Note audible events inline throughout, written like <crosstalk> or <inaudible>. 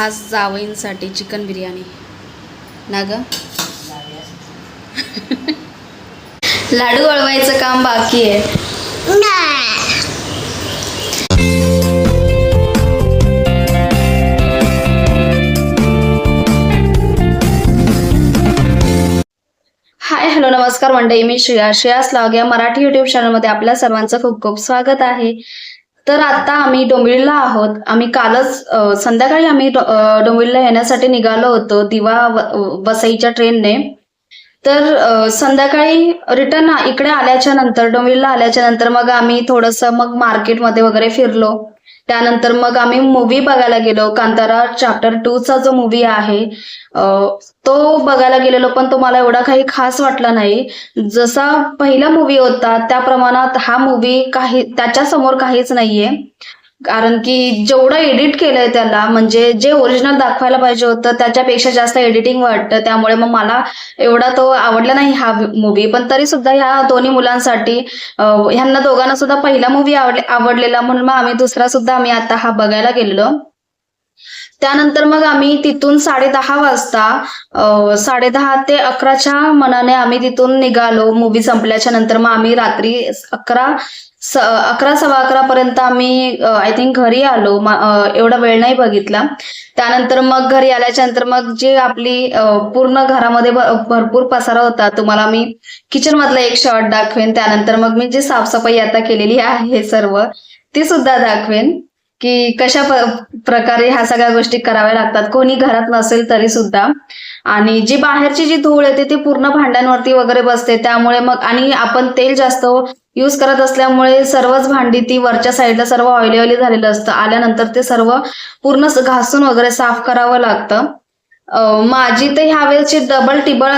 खास जावईंसाठी चिकन बिर्याणी. ना ग? <laughs> लाडू वळवायचं काम बाकी आहे. हाय हॅलो नमस्कार मंडळी. मी श्रेया. श्रेयास लाग या मराठी युट्यूब चॅनलमध्ये आपल्या सर्वांचं खूप खूप स्वागत आहे. तर आता आम्ही डोंबिवलीला आहोत. आम्ही कालच संध्याकाळी आम्ही डोंबिवलीला येण्यासाठी निघालो होतो. दिवा वसईच्या ट्रेनने. तर संध्याकाळी रिटर्न इकडे आल्याच्यानंतर डोंबिवलीला आल्याच्यानंतर मग आम्ही थोडंसं मग मार्केटमध्ये वगैरे फिरलो. त्यानंतर मग आम्ही मूवी बघायला गेलो. कांतारा चॅप्टर टू चा जो मूवी आहे तो बघायला गेलेलो पण तो मला एवढा काही खास वाटला नाही. जसा पहिला मूवी होता त्या प्रमाणात हा मूवी काही त्याच्यासमोर काहीच नाहीये. कारण की जेवढं एडिट केलंय त्याला म्हणजे जे ओरिजिनल दाखवायला पाहिजे होतं त्याच्यापेक्षा जास्त एडिटिंग वाटतं. त्यामुळे मग मला एवढा तो आवडला नाही हा मूवी पण तरी सुद्धा ह्या दोन्ही मुलांसाठी ह्यांना दोघांना सुद्धा पहिला मूवी आवडलेला म्हणून मग आम्ही दुसरा सुद्धा आम्ही आता हा बघायला गेलेलो. त्यानंतर मग आम्ही तिथून साडे दहा वाजता साडेदहा ते अकराच्या मनाने आम्ही तिथून निघालो. मूवी संपल्याच्या नंतर मग आम्ही रात्री अकरा स अकरा सव्वा अकरा पर्यंत आम्ही आय थिंक घरी आलो. एवढा वेळ नाही बघितला. त्यानंतर मग घरी आल्याच्यानंतर मग जी आपली पूर्ण घरामध्ये भरपूर पसारा होता. तुम्हाला मी किचन मधला एक शॉट दाखवेन. त्यानंतर मग मी जी साफसफाई आता केलेली आहे सर्व ती सुद्धा दाखवेन की कशा प्रकारे ह्या सगळ्या गोष्टी कराव्या लागतात. कोणी घरात नसेल तरी सुद्धा. आणि जी बाहेरची जी धूळ येते ती पूर्ण भांड्यांवरती वगैरे बसते. त्यामुळे मग आणि आपण तेल जास्त युज करत असल्यामुळे सर्वच भांडी ती वरच्या साईडला सर्व ऑइली ऑइली झालेलं असतं. आल्यानंतर ते सर्व पूर्ण घासून वगैरे साफ करावं लागतं. माझी तर ह्यावेळेची डबल टिबल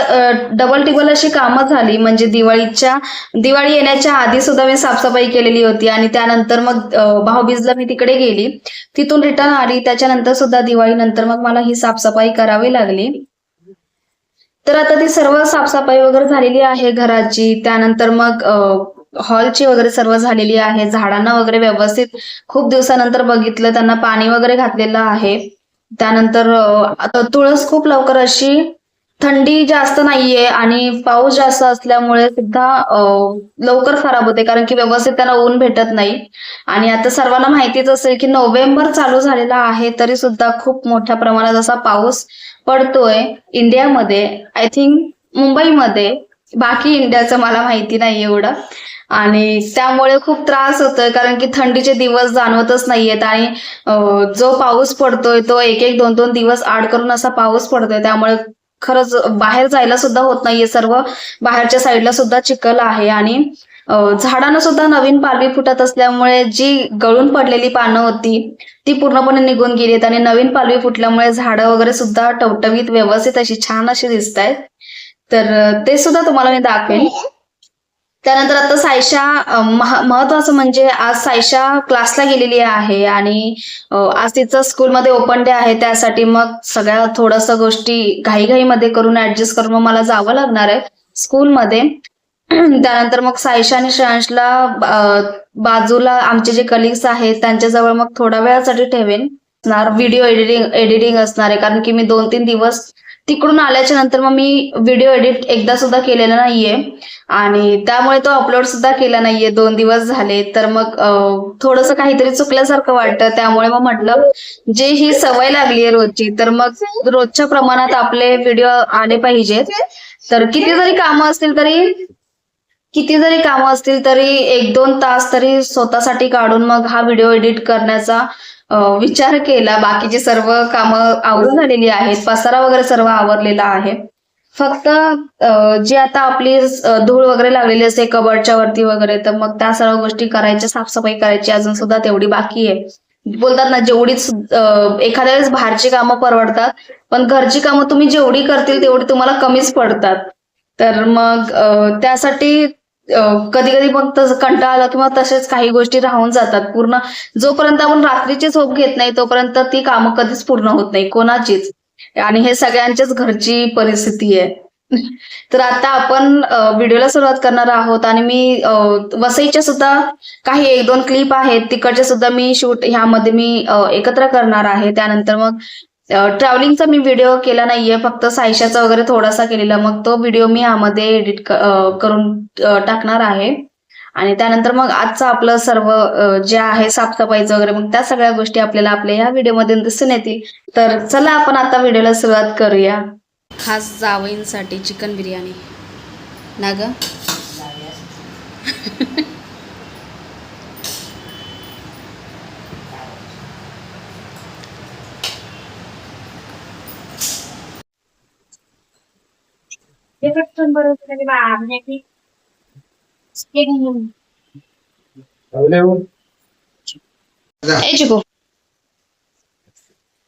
डबल टिबल अशी कामं झाली. म्हणजे दिवाळीच्या दिवाळी येण्याच्या आधी सुद्धा मी साफसफाई केलेली होती आणि त्यानंतर मग भाऊबीजला मी तिकडे गेली. तिथून रिटर्न आली. त्याच्यानंतर सुद्धा दिवाळीनंतर मग मला ही साफसफाई करावी लागली. तर आता ती सर्व साफसफाई वगैरे झालेली आहे घराची. त्यानंतर मग हॉलची वगैरे सर्व झालेली आहे. झाडांना वगैरे व्यवस्थित खूप दिवसानंतर बघितलं त्यांना पाणी वगैरे घातलेलं आहे. त्यानंतर आता तुळस खूप लवकर अशी थंडी जास्त नाहीये आणि पाऊस जास्त असल्यामुळे सुद्धा लवकर खराब होते. कारण की व्यवस्थित त्यांना ऊन भेटत नाही. आणि आता सर्वांना माहितीच असेल की नोव्हेंबर चालू झालेला आहे तरी सुद्धा खूप मोठ्या प्रमाणात असा पाऊस पडतोय इंडियामध्ये. आय थिंक मुंबईमध्ये. बाकी इंडियाचं मला माहिती नाही एवढं. आणि त्यामुळे खूप त्रास होतोय कारण की थंडीचे दिवस जाणवतच नाहीयेत आणि जो पाऊस पडतोय तो एक एक दोन दोन दिवस आड करून असा पाऊस पडतोय. त्यामुळे खरंच बाहेर जायला सुद्धा होत नाहीये. सर्व बाहेरच्या साईडला सुद्धा चिखल आहे आणि झाडांना सुद्धा नवीन पालवी फुटत असल्यामुळे जी गळून पडलेली पानं होती ती पूर्णपणे निघून गेलीत आणि नवीन पालवी फुटल्यामुळे झाडं वगैरे सुद्धा टवटवीत व्यवस्थित अशी छान अशी दिसत आहेत तर ते सुद्धा तुम्हाला मी दाखवेन. त्यानंतर आता सायशा महत्वाचं म्हणजे आज सायशा क्लासला गेलेली आहे आणि आज तिचं स्कूलमध्ये ओपन डे आहे त्यासाठी मग सगळ्या थोडस गोष्टी घाईघाईमध्ये करून ऍडजस्ट करून मग मला जावं लागणार आहे स्कूलमध्ये. त्यानंतर मग सायशा आणि श्रेयांशला बाजूला आमचे जे कलिग्स आहेत त्यांच्याजवळ मग थोड्या वेळासाठी ठेवेन. व्हिडिओ एडिटिंग एडिटिंग असणार आहे. कारण की मी दोन तीन दिवस तिकडून आल्याच्यानंतर मग मी व्हिडिओ एडिट एकदा सुद्धा केलेला नाहीये. आणि त्यामुळे तो अपलोड सुद्धा केला नाहीये. दोन दिवस झाले. तर मग थोडस काहीतरी चुकल्यासारखं वाटतं. त्यामुळे मग म्हटलं जे ही सवय लागली आहे रोजची तर मग रोजच्या प्रमाणात आपले व्हिडिओ आले पाहिजेत तर किती जरी कामं असतील तरी किती जरी कामं असतील तरी एक दोन तास तरी स्वतःसाठी काढून मग हा व्हिडिओ एडिट करण्याचा विचार केला. बाकीची सर्व कामं आवरून झालेली आहेत. पसारा वगैरे सर्व आवरलेला आहे. फक्त जे जी आता आपली धूळ वगैरे लागलेली असते कबडच्या वरती वगैरे तर मग त्या सर्व गोष्टी करायच्या साफसफाई करायची अजून सुद्धा तेवढी बाकी आहे. बोलतात ना जेवढीच एखाद्या वेळेस बाहेरची कामं परवडतात पण घरची कामं तुम्ही जेवढी करतील तेवढी तुम्हाला कमीच पडतात. तर मग त्यासाठी कधी कधी मग तसं कंटाळा आला किंवा तसेच काही गोष्टी राहून जातात. पूर्ण जोपर्यंत आपण रात्रीची झोप घेत नाही तोपर्यंत ती कामं कधीच पूर्ण होत नाही. कोणाचीच. आणि हे सगळ्यांच्याच घरची परिस्थिती आहे. तर आता आपण व्हिडिओला सुरुवात करणार आहोत आणि मी वसईच्या सुद्धा काही एक दोन क्लिप आहेत. तिकडच्या सुद्धा मी शूट ह्यामध्ये मी एकत्र करणार आहे. त्यानंतर मग ट्रॅव्हलिंगचा मी व्हिडिओ केला नाहीये फक्त सायशाचा वगैरे थोडासा केलेला. मग तो व्हिडिओ मी यामध्ये एडिट करून टाकणार आहे. आणि त्यानंतर मग आजचं आपलं सर्व जे आहे साफसफाईचं वगैरे मग त्या सगळ्या गोष्टी आपल्याला आपल्या ह्या व्हिडिओमध्ये दिसून येतील. तर चला आपण आता व्हिडिओला सुरुवात करूया. खास जावईंसाठी चिकन बिर्याणी. ना ग?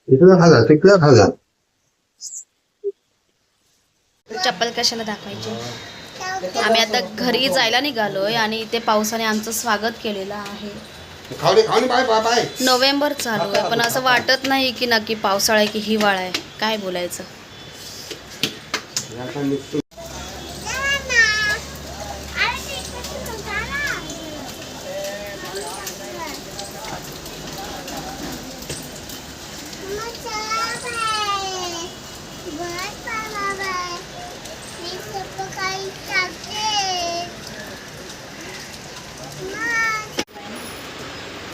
इकडं खाजा तिकडं खाजा चप्पल कशाला दाखवायची? आम्ही आता घरी जायला निघालोय आणि इथे पावसाने आमचं स्वागत केलेलं आहे. नोव्हेंबर चालू आहे पण असं वाटत नाही की नक्की पावसाळा आहे की हिवाळा आहे. काय बोलायचं आता निघतो.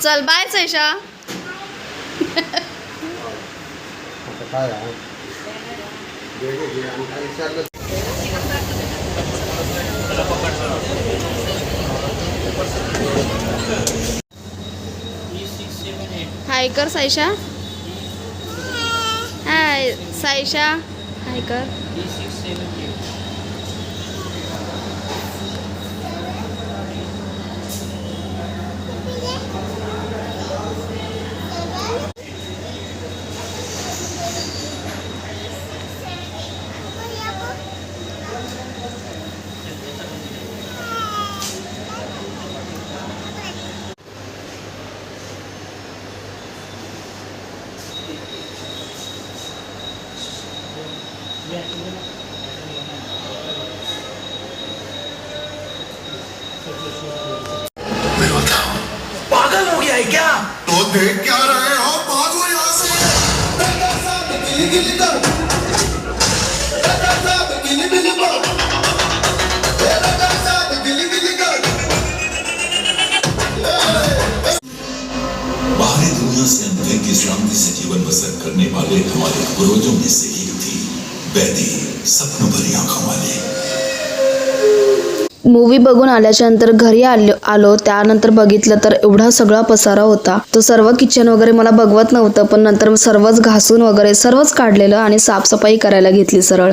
चल बाय सैशा आता काय आहे? घे, घे, घे. आणि काय देशा हाय कर सायशा. हाय सायशा. हाय कर. से से जीवन बसर करने वाले हमारे पूर्वजों में से एक थी। वैदी सपनों भरी आंखों वाली। मूवी बघून आल्याच्यानंतर घरी आलो आलो त्यानंतर बघितलं तर एवढा सगळा पसारा होता. तो सर्व किचन वगैरे मला बघवत नव्हतं पण नंतर सर्वच घासून वगैरे सर्वच काढलेलं आणि साफसफाई करायला घेतली सरळ.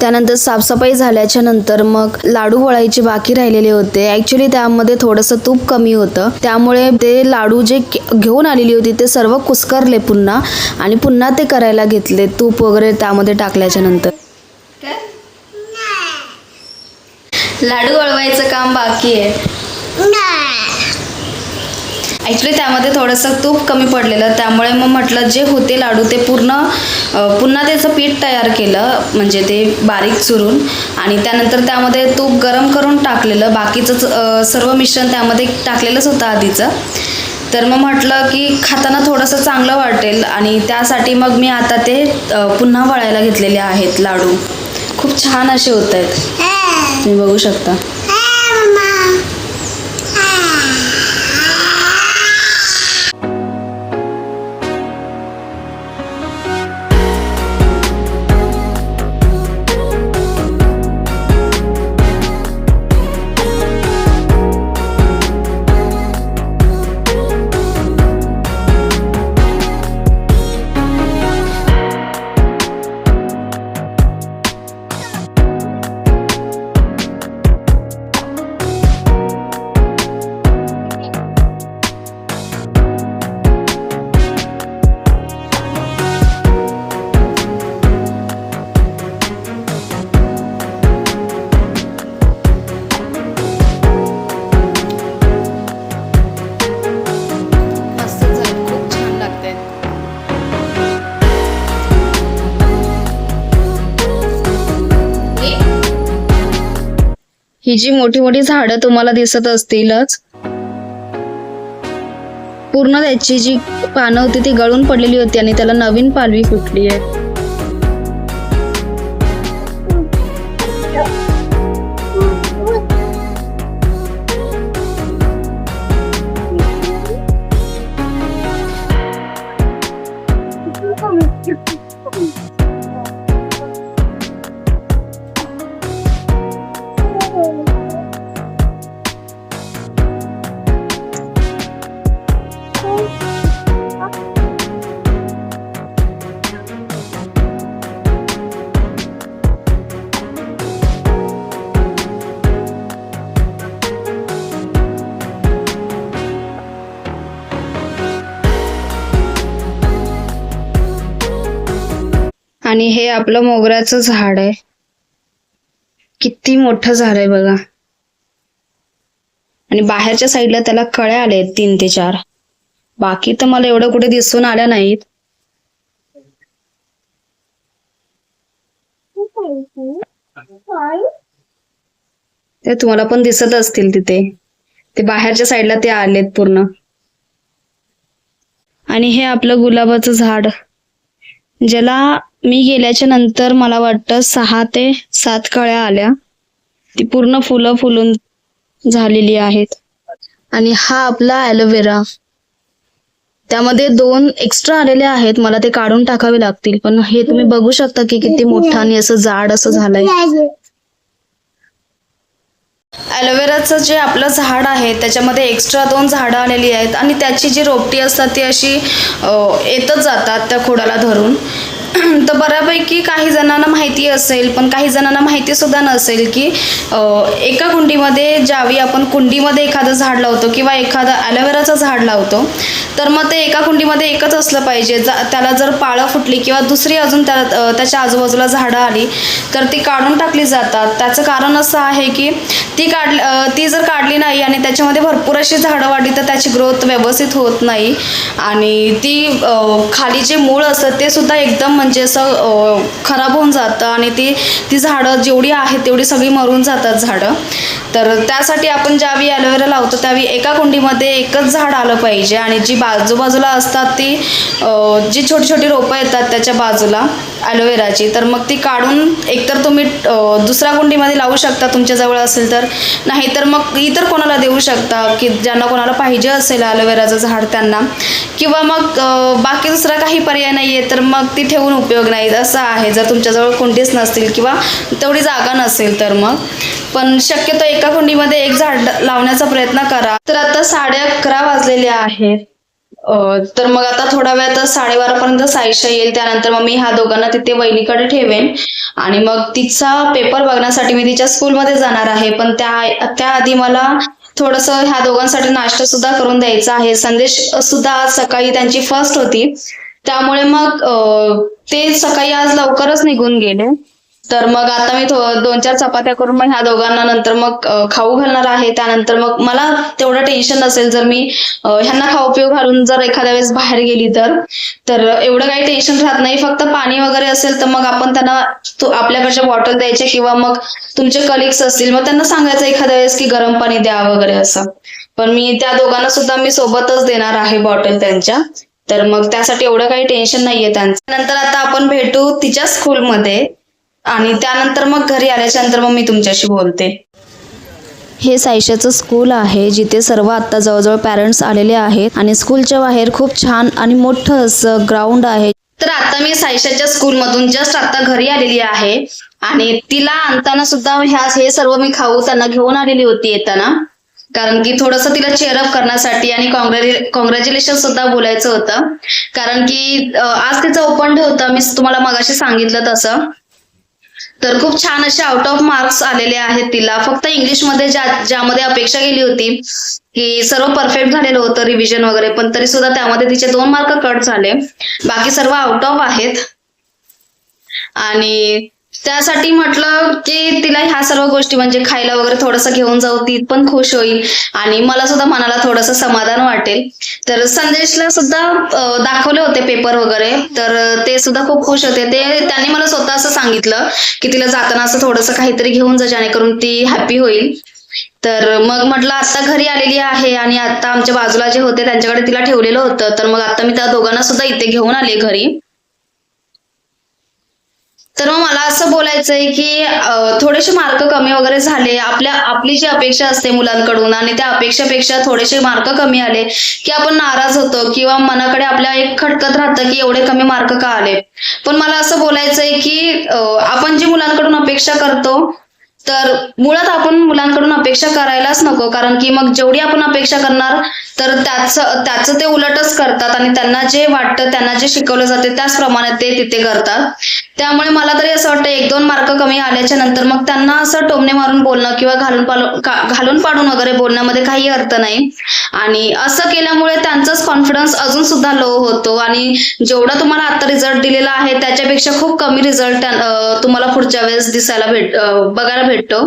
त्यानंतर साफसफाई झाल्याच्यानंतर मग लाडू वळायचे बाकी राहिलेले होते. ॲक्च्युली त्यामध्ये थोडंसं तूप कमी होतं. त्यामुळे ते लाडू जे घेऊन आलेली होती ते सर्व कुस्करले पुन्हा आणि पुन्हा ते करायला घेतले तूप वगैरे त्यामध्ये टाकल्याच्या नंतर. लाडू वळवायचं काम बाकी आहे. ॲक्च्युली त्यामध्ये थोडंसं तूप कमी पडलेलं. त्यामुळे मग म्हटलं जे होते लाडू ते पूर्ण पुन्हा त्याचं पीठ तयार केलं म्हणजे ते बारीक चुरून. आणि त्यानंतर त्यामध्ये तूप गरम करून टाकलेलं. बाकीचं सर्व मिश्रण त्यामध्ये टाकलेलंच होतं आधीचं. तर मग म्हटलं की खाताना थोडंसं चांगलं वाटेल. आणि त्यासाठी मग मी आता ते पुन्हा वळायला घेतलेले आहेत लाडू. खूप छान असे होत आहेत. तुम्ही बघू शकता. ही जी मोठी मोठी झाडं तुम्हाला दिसत असतीलच. पूर्ण त्याची जी पानं होती ती गळून पडलेली होती आणि त्याला नवीन पालवी फुटली आहे. आणि हे आपलं मोगऱ्याचं झाड आहे. किती मोठं झाड आहे बघा. आणि बाहेरच्या साईडला त्याला कळ्या आल्या आहेत तीन ते चार. बाकी तर मला एवढं कुठे दिसून आल्या नाहीत. ते तुम्हाला पण दिसत असतील तिथे. ते बाहेरच्या साईडला ते आलेत पूर्ण. आणि हे आपलं गुलाबाचं झाड. ज्याला मी गेल्याच्यानंतर मला वाटतं सहा ते सात कळ्या आल्या. ती पूर्ण फुलं फुलून झालेली आहेत. आणि हा आपला ॲलोवेरा त्यामध्ये दोन एक्स्ट्रा आलेले आहेत. मला ते काढून टाकावे लागतील. पण हे तुम्ही बघू शकता की किती मोठं आणि असं जाड असं झालंय. ॲलोवेराचं जे आपलं झाड आहे त्याच्यामध्ये एक्स्ट्रा दोन झाडं आलेली आहेत. आणि त्याची जी रोपटी असतात ती अशी येतच जातात त्या खोडाला धरून. तर बऱ्यापैकी काही जणांना माहिती असेल पण काही जणांना माहिती सुद्धा नसेल की एका कुंडीमध्ये ज्यावेळी आपण कुंडीमध्ये एखादं झाड लावतो किंवा एखादं ॲलोवेराचं झाड लावतो तर मग ते एका कुंडीमध्ये एकच असलं पाहिजे. त्याला जर पाळं फुटली किंवा दुसरी अजून त्या त्याच्या आजूबाजूला झाडं आली तर ती काढून टाकली जातात. त्याचं कारण असं आहे की ती काढ ती जर काढली नाही आणि त्याच्यामध्ये भरपूर अशी झाडं वाढली तर त्याची ग्रोथ व्यवस्थित होत नाही. आणि ती खाली जे मूळ असतं ते सुद्धा एकदम म्हणजे म्हणजे असं खराब होऊन जातं आणि ती ती झाडं जेवढी आहेत तेवढी सगळी मरून जातात झाडं. तर त्यासाठी आपण ज्यावेळी ॲलोवेरा लावतो त्यावेळी एका कुंडीमध्ये एकच झाड आलं पाहिजे आणि जी बाजूबाजूला असतात ती जी छोटी छोटी रोपं येतात त्याच्या बाजूला ॲलोवेराची तर मग ती काढून एकतर तुम्ही दुसऱ्या कुंडीमध्ये लावू शकता तुमच्याजवळ असेल तर. नाही तर मग इतर कोणाला देऊ शकता की ज्यांना कोणाला पाहिजे असेल ॲलोवेराचं झाड त्यांना. किंवा मग बाकी दुसरा काही पर्याय नाही आहे तर मग ती ठेवून उपयोग नाही असं आहे. जर तुमच्याजवळ कुंडीच नसतील किंवा तेवढी जागा नसेल तर मग. पण शक्यतो एका कुंडीमध्ये एक झाड लावण्याचा प्रयत्न करा. तर आता साडे अकरा वाजलेले आहेत. तर मग आता थोड्या वेळ तर साडेबारापर्यंत साईशा येईल. त्यानंतर मग मी ह्या दोघांना तिथे वहिनीकडे ठेवेन. आणि मग तिचा पेपर बघण्यासाठी मी तिच्या स्कूलमध्ये जाणार आहे. पण त्या त्याआधी मला थोडस ह्या दोघांसाठी नाश्ता सुद्धा करून द्यायचा आहे. संदेश सुद्धा आज सकाळी त्यांची फर्स्ट होती. त्यामुळे मग ते सकाळी आज लवकरच निघून गेले. तर मग आता मी दोन चार चपात्या करून मग ह्या दोघांना नंतर मग खाऊ घालणार आहे. त्यानंतर मग मला तेवढं टेन्शन नसेल जर मी ह्यांना खाऊ पिऊ घालून जर एखाद्या वेळेस बाहेर गेली तर. तर एवढं काही टेन्शन राहत नाही. फक्त पाणी वगैरे असेल तर मग आपण त्यांना तो- आपल्याकडच्या बॉटल द्यायचे किंवा मग तुमचे कलिग्स असतील मग त्यांना सांगायचं एखाद्या वेळेस की गरम पाणी द्या वगैरे असं. पण मी त्या दोघांना सुद्धा मी सोबतच देणार आहे बॉटल त्यांच्या. तर मग त्यासाठी एवढं काही टेन्शन नाहीये त्यांचं. नंतर आता आपण भेटू तिच्या स्कूलमध्ये आणि त्यानंतर मग घरी आल्याच्यानंतर मग मी तुमच्याशी बोलते. हे सायशाचं स्कूल आहे जिथे सर्व आता जवळजवळ पॅरेंट्स आलेले आहेत आणि स्कूलच्या बाहेर खूप छान आणि मोठं असं ग्राउंड आहे. तर आता मी सायशाच्या स्कूलमधून जस्ट आता घरी आलेली आहे आणि तिला आणताना सुद्धा ह्या हे सर्व मी खाऊ त्यांना घेऊन आलेली होती येताना. कारण की थोडंसं तिला चेअरअप करण्यासाठी आणि कॉंग्रॅच्युलेशन सुद्धा बोलायचं होतं. कारण की आज तिचं ओपन डे होता मी तुम्हाला मगाशी सांगितलं तसं. तर खूप छान असे आउट ऑफ मार्क्स आलेले आहेत तिला. फक्त इंग्लिशमध्ये ज्या ज्यामध्ये अपेक्षा केली होती की सर्व परफेक्ट झालेलं होतं रिव्हिजन वगैरे पण तरी सुद्धा त्यामध्ये तिचे दोन मार्क कट झाले. बाकी सर्व आउट ऑफ आहेत. आणि त्यासाठी म्हटलं की तिला ह्या सर्व गोष्टी म्हणजे खायला वगैरे थोडंसं घेऊन जाऊ ती पण खुश होईल. आणि मला सुद्धा मनाला थोडंसं समाधान वाटेल. तर संदेशला सुद्धा दाखवले होते पेपर वगैरे. तर ते सुद्धा खूप खुश होते. ते त्यांनी मला स्वतः असं सांगितलं की तिला जाताना असं थोडंसं काहीतरी घेऊन जा जेणेकरून ती हॅपी होईल. तर मग म्हटलं आता घरी आलेली आहे आणि आता आमच्या बाजूला जे होते त्यांच्याकडे तिला ठेवलेलं होतं. तर मग आता मी त्या दोघांना सुद्धा इथे घेऊन आले घरी. तर मग मला असं बोलायचंय की थोडेसे मार्क कमी वगैरे झाले आपल्या आपली जी अपेक्षा असते मुलांकडून आणि त्या अपेक्षेपेक्षा थोडेसे मार्क कमी आले की आपण नाराज होतो किंवा मनाकडे आपल्या एक खटकत राहतं की एवढे कमी मार्क का आले. पण मला असं बोलायचंय की आपण जी मुलांकडून अपेक्षा करतो तर मुळात आपण मुलांकडून अपेक्षा करायलाच नको कारण की मग जेवढी आपण अपेक्षा करणार तर त्याचं त्याचं ते उलटच करतात आणि त्यांना जे वाटतं त्यांना जे शिकवलं जाते त्याचप्रमाणे ते तिथे करतात. त्यामुळे मला तरी असं वाटतं एक दोन मार्क कमी आल्याच्यानंतर मग त्यांना असं टोमणे मारून बोलणं किंवा घालून पालून घालून पाडून वगैरे बोलण्यामध्ये काही अर्थ नाही. आणि असं केल्यामुळे त्यांचाच कॉन्फिडन्स अजून सुद्धा लो होतो आणि जेवढा तुम्हाला आता रिझल्ट दिलेला आहे त्याच्यापेक्षा खूप कमी रिझल्ट तुम्हाला पुढच्या वेळेस दिसायला भेट बघायला भेट भेटतो.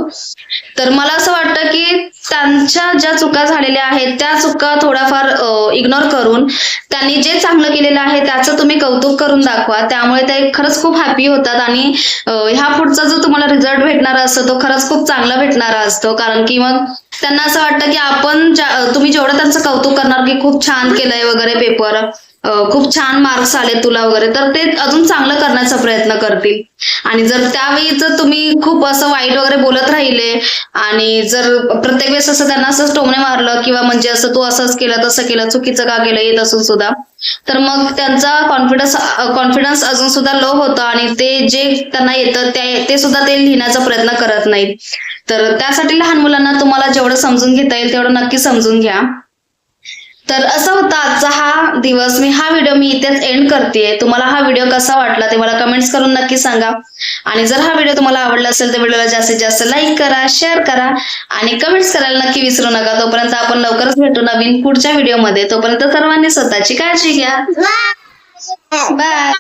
तर मला असं वाटतं की त्यांच्या ज्या चुका झालेल्या आहेत त्या चुका थोड्याफार इग्नोर करून त्यांनी जे चांगलं केलेलं आहे त्याचं तुम्ही कौतुक करून दाखवा. त्यामुळे ते खरंच खूप हॅपी होतात आणि ह्या पुढचा जो तुम्हाला रिझल्ट भेटणारा असतो तो खरंच खूप चांगला भेटणारा असतो. कारण की मग त्यांना असं वाटतं की आपण तुम्ही जेवढं त्यांचं कौतुक करणार की खूप छान केलंय वगैरे पेपर खूप छान मार्क्स आले तुला वगैरे. तर ते अजून चांगलं करण्याचा प्रयत्न करतील. आणि जर त्यावेळी जर तुम्ही खूप असं वाईट वगैरे बोलत राहिले आणि जर प्रत्येक वेळेस असं त्यांना असं टोमणे मारलं किंवा म्हणजे असं तू असंच केलं तसं केलं चुकीचं का केलं येत असून सुद्धा तर मग त्यांचा कॉन्फिडन्स कॉन्फिडन्स अजून सुद्धा लो होतं आणि ते जे त्यांना येतं ते ते सुद्धा ते लिहिण्याचा प्रयत्न करत नाहीत. तर त्यासाठी लहान मुलांना तुम्हाला जेवढं समजून घेता येईल तेवढं नक्की समजून घ्या. तर असा होता आजचा हा दिवस. मी हा व्हिडिओ मी इथेच एंड करते तुम्हाला हा व्हिडिओ कसा वाटला ते मला कमेंट्स करून नक्की सांगा. आणि जर हा व्हिडिओ तुम्हाला आवडला असेल तर व्हिडिओला जास्तीत जास्त लाईक करा शेअर करा आणि कमेंट्स करायला नक्की विसरू नका. तोपर्यंत आपण लवकरच भेटू नवीन पुढच्या व्हिडिओमध्ये तोपर्यंत सर्वांनी स्वतःची काळजी घ्या. बाय